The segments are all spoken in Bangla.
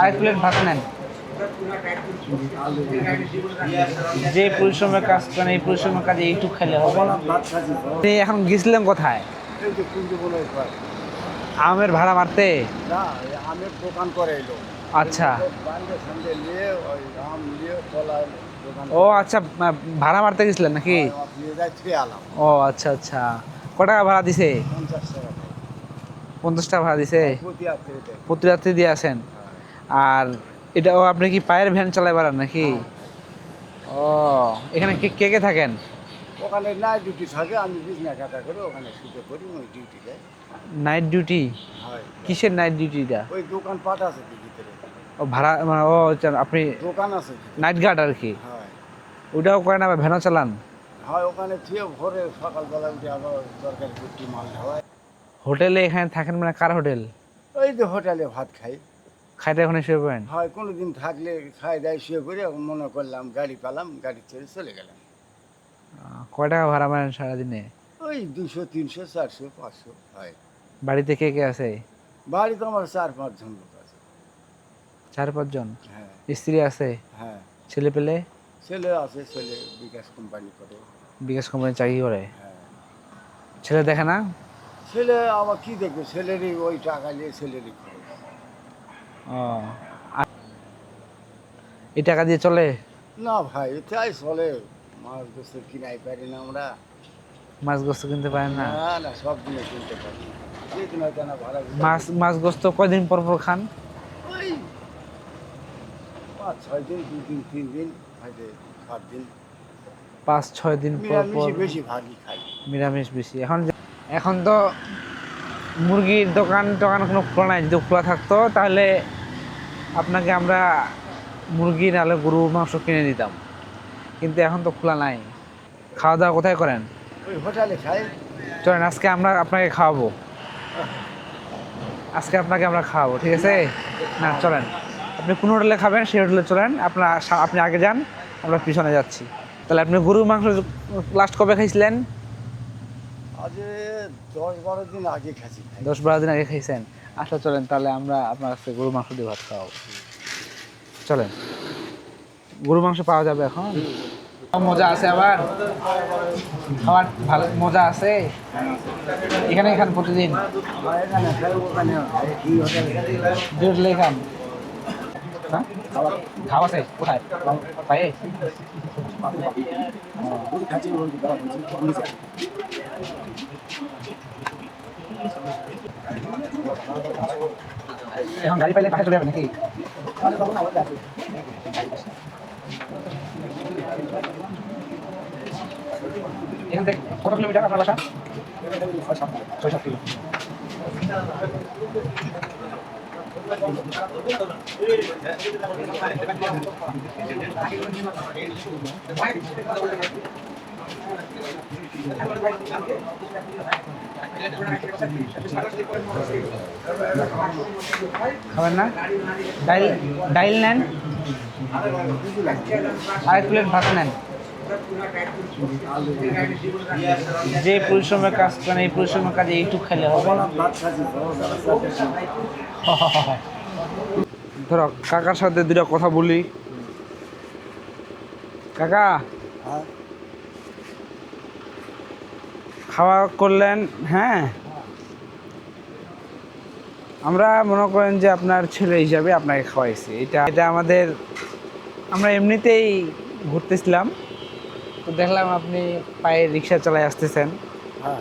আরেক প্লেট ভাত নেন। যে পরিশ্রমের কাজ করেন এই পরিশ্রমের কাজে এইটুক খেলে হবে। এখন গেছিলেন কোথায়। আমের ভাড়া মারতে? আমের দোকান করে এলো আচ্ছা। ও আচ্ছা ভাড়া মারতে গেছিলেন নাকি? ও আচ্ছা আচ্ছা। ক টাকা ভাড়া দিছে? পঞ্চাশ টাকা। পঞ্চাশ টাকা ভাড়া দিছে? প্রতি রাত্রে রাত্রি দিয়ে আসেন? আর এটা ও আপনি কি পায়ের ভ্যান চালাই বেড়ান নাকি? ও এখানে কে কে কে থাকেন? ওখানে নাইট ডিউটি থাকে আমি বিজনেস কাটা করে ওখানে শুতে করি ওই ডিউটি দেয় নাইট ডিউটি হয়। কিসের নাইট ডিউটিটা ওই দোকান পাট আছে ভিতরে ও ভাড়া মানে ও আচ্ছা, আপনি দোকান আছে নাইট গার্ড আর কি? হয়। ওটাও করেন আবার ভ্যানও চালান? হয় ওখানে থিয়ে ভোরে সকালবেলা উঠে আবার তরকারি কুটি মাল খাওয়ায় হোটেলে এখানে থাকেন মানে কার হোটেল? ওই যে হোটেলে ভাত খাই। খাইতে ওখানে শুয়ে পড়েন? হয় কোনো দিন থাকলে খাই দাই শুয়ে করে মনে করলাম গাড়ি পেলাম গাড়ি ছেড়ে চলে গেলাম। কয় টাকা ভাড়া মারেন সারাদিনে? ওই দুশো তিনশো চারশো পাঁচশো হয়। বাড়িতে কে কে আছে? বাড়ি তো আমার চার পাঁচজন লোক আছে। চার পাঁচজন? হ্যাঁ। স্ত্রী আছে? হ্যাঁ। ছেলে পেলে? ছেলে আছে ছেলে বিকাশ কোম্পানি করে। বিকাশ কোম্পানি চাকরি করে? হ্যাঁ। ছেলে দেখে না? ছেলে আবার কি দেখবে? ছেলেরই ওই টাকা নিয়ে ছেলেরই খরচ। ও। আর- এই টাকা দিয়ে চলে? না ভাই তাই চলে। মাছ গোস্ত কিনাই পারি না আমরা। মাছ গোস্ত কিনতে পারেন না? না না সব দিনে কিনতে পারি। যে দিন হয়তো না ভাড়া দিতে মাছ মাছ গোস্ত কয়দিন পর পর খান? ওই পাঁচ ছয় দিন দুই দিন তিন দিন হয়তো সাত দিন। পাঁচ ছয় দিন পর পর বেশি ভাগই খাই। নিরামিষ বেশি। এখন যে- এখন তো মুরগির দোকান টোকান কোনো খোলা নাই যদি খোলা থাকতো তাহলে আপনাকে আমরা মুরগি নাহলে গরু মাংস কিনে দিতাম কিন্তু এখন তো খোলা নাই। খাওয়া দাওয়া কোথায় করেন? হোটেলে খাই। চলেন আজকে আমরা আপনাকে খাওয়াবো। আজকে আপনাকে আমরা খাওয়াবো ঠিক আছে? না চলেন। আপনি কোন হোটেলে খাবেন সেই হোটেলে চলেন। আপনার আপনি আগে যান আমরা পিছনে যাচ্ছি। তাহলে আপনি গরুর মাংস লাস্ট কবে খাইছিলেন? আজ দশ বারো দিন আগে খাসি দশ বারো দিন আগে খাইছেন? আচ্ছা চলেন, তাহলে আমরা আপনার কাছে গরু মাংস দিয়ে ভাত খাওয়াবো। চলেন। গরু মাংস পাওয়া যাবে এখন? মজা আছে আবার? খাবার ভালো মজা আছে? এখানে প্রতিদিন। এখানে দুই হোটেলে খান। হ্যাঁ? খাওয়া আছে কোথায়? এখন গাড়ি পাইলে পাশে চলে যাবে নাকি? এখান থেকে কত কিলোমিটার আপনার বাসা? ছয় সাত কিলো। খাবেন না? ডাইল ডাইল নেন। আরেক প্লেট ভাত নেন। যে পরিশ্রমের কাজ করেন, এই পরিশ্রমের কাজে এইটুক খেলে হবে। ধরো, কাকার সাথে দুটা কথা বলি। কাকা হ্যাঁ? খাওয়া করলেন হ্যাঁ। আমরা মনে করেন যে আপনার ছেলে হিসাবে আপনাকে খাওয়াইছি। এটা এটা আমাদের আমরা এমনিতেই ঘুরতেছিলাম। তো দেখলাম আপনি পায়ে রিক্সা চালায় আসতেছেন। হ্যাঁ।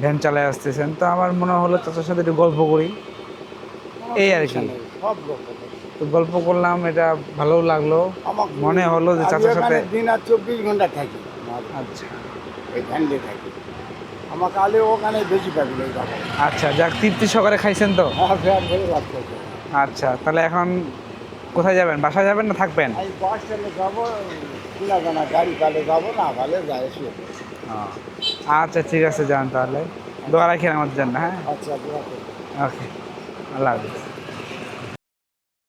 ভ্যান চালায় আসতেছেন। তো আমার মনে হলো চাচার সাথে একটু গল্প করি। এই আর কি। সব গল্প তো গল্প করলাম এটা ভালো লাগল। মনে হলো যে চাচার সাথে দিন আর চব্বিশ ঘণ্টা থাকি। আচ্ছা। এই থাকি। আমাকে কালে ওখানে বেশি পাবি আচ্ছা যাক তৃপ্তি সকালে খাইছেন তো? হ্যাঁ করছে আচ্ছা তাহলে এখন কোথায় যাবেন? বাসায় যাবেন না থাকবেন। আচ্ছা ঠিক আছে যান তাহলে। দোয়া রাখেন আমাদের জন্য হ্যাঁ? আচ্ছা ওকে আল্লাহ হাফিজ।